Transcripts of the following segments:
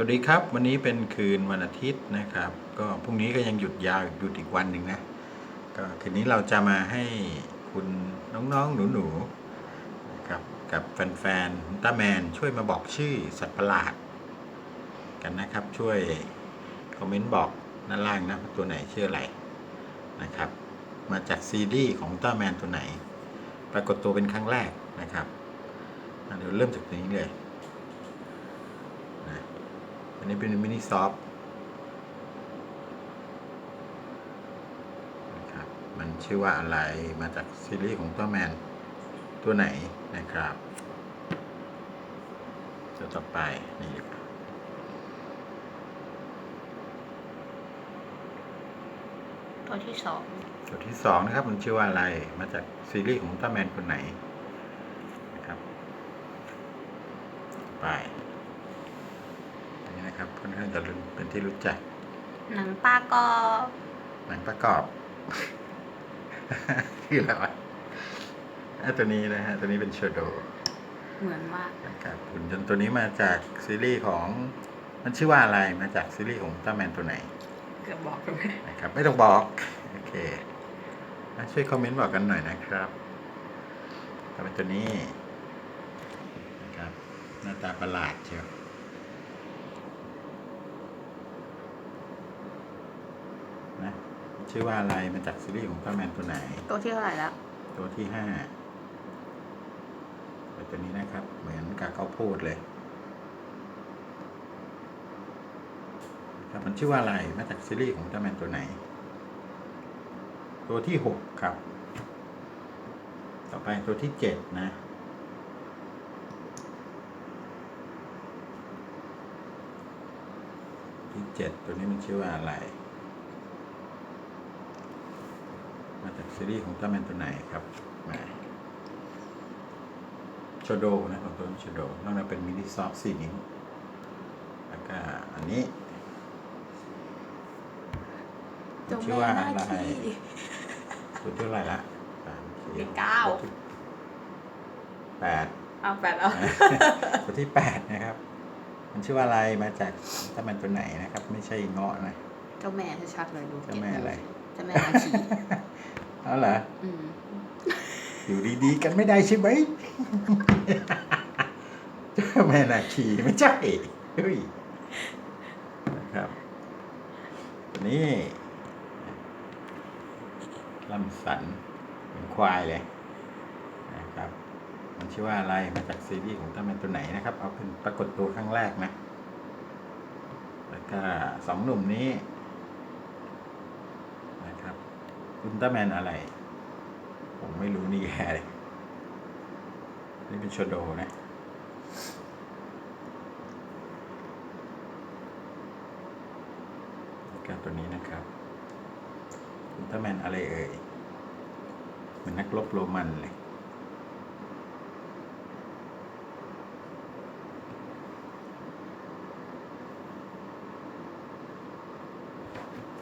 สวัสดีครับ วันนี้เป็นคืนวันอาทิตย์นะครับ ก็พรุ่งนี้ก็ยังหยุดยาวหยุดอีกวันหนึ่งนะก็คืนนี้เราจะมาให้คุณน้องๆหนูๆนะครับกับแฟนๆต้าแมนช่วยมาบอกชื่อสัตว์ประหลาด กันนะครับช่วยคอมเมนต์บอกด้านล่างนะว่าตัวไหนชื่ออะไรนะครับ มาจากซีรีของต้าแมนตัวไหน ปรากฏตัวเป็นครั้งแรกนะครับเดี๋ยวเริ่มจากตัวนี้เลย อันนี้เป็นมินิซอฟนะครับ มันชื่อว่าอะไร มาจากซีรีส์ของตัวแมน ตัวไหนนะครับตัวต่อไปนี่ดีกว่าตัวที่สองตัวที่สองนะครับ มันชื่อว่าอะไร มาจากซีรีส์ของตัวแมนคนไหนนะครับไปอันนี้นะ ครับค่อนข้างจะเป็นที่รู้จัก หนังปลาก็หนังประกอบ คืออะไรวะอะตัวนี้นะฮะ ตัวนี้เป็นโชโดเหมือนมากนะครับหุ่นยนต์ตัวนี้มาจากซีรีส์ของ มันชื่อว่าอะไรมาจากซีรีส์ของอุลตร้าแมนตัวไหนเกือบบอกเลยนะครับไม่ต้องบอกโอเคอะช่วยคอมเมนต์บอกกันหน่อยนะครับถ้าเป็นตัวนี้นะครับหน้าตาประหลาดเชียวนะ ชื่อว่าอะไรมาจากซีรีส์ของอุลตร้าแมนตัวไหน ตัวที่เท่าไหร่แล้ว ตัวที่ห้าตัวนี้นะครับ เหมือนกับเขาพูดเลยครับมันชื่อว่าอะไรมาจากซีรีส์ของอุลตร้าแมนตัวไหน ตัวที่หกครับ ต่อไปตัวที่เจ็ดนะที่เจ็ดตัวนี้มันชื่อว่าอะไร มาจากซีรีส์ของอุลตร้าแมนตัวไหนครับมาโชโดนะของตัวโชโดนอกนั้นเป็นมินิซอฟสี่นิ้วแล้วก็อันนี้มันชื่อว่าอะไรตัวที่เท่าไหร่ละสามสี่ที่เก้าตัวที่แปดเอาแปดเอาตัวที่แปดนะครับ มันชื่อว่าอะไรมาจากอุลตร้าแมนตัวไหนนะครับ ไม่ใช่เงาะนะเจ้าแม่ชัดๆเลยดูเจ้าแม่อะไรเจ้าแม่นาคีเอาเหรออืมอยู่ดีๆ กันไม่ได้ใช่ไหม เจ้าแม่นาคีไม่ใช่เฮ้ยนะครับตัวนี้ลำสันเป็นควายเลยนะครับมันชื่อว่าอะไรมาจากซีรีส์ของต้าแมนตัวไหนนะครับ เอาเป็นปรากฏตัวครั้งแรกนะ แล้วก็สองหนุ่มนี้นะครับ อุลตร้าแมนอะไร ผมไม่รู้นี่แย่เลยนี่เป็นโชโดนะแล้วก็ตัวนี้นะครับอุลตร้าแมนอะไรเอ่ยเหมือนนักรบโรมันเลย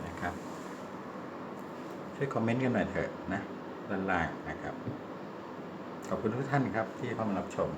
นะครับ ช่วยคอมเมนต์กันหน่อยเถอะนะด้านล่างนะครับ ขอบคุณทุกท่านครับที่เข้ามารับชม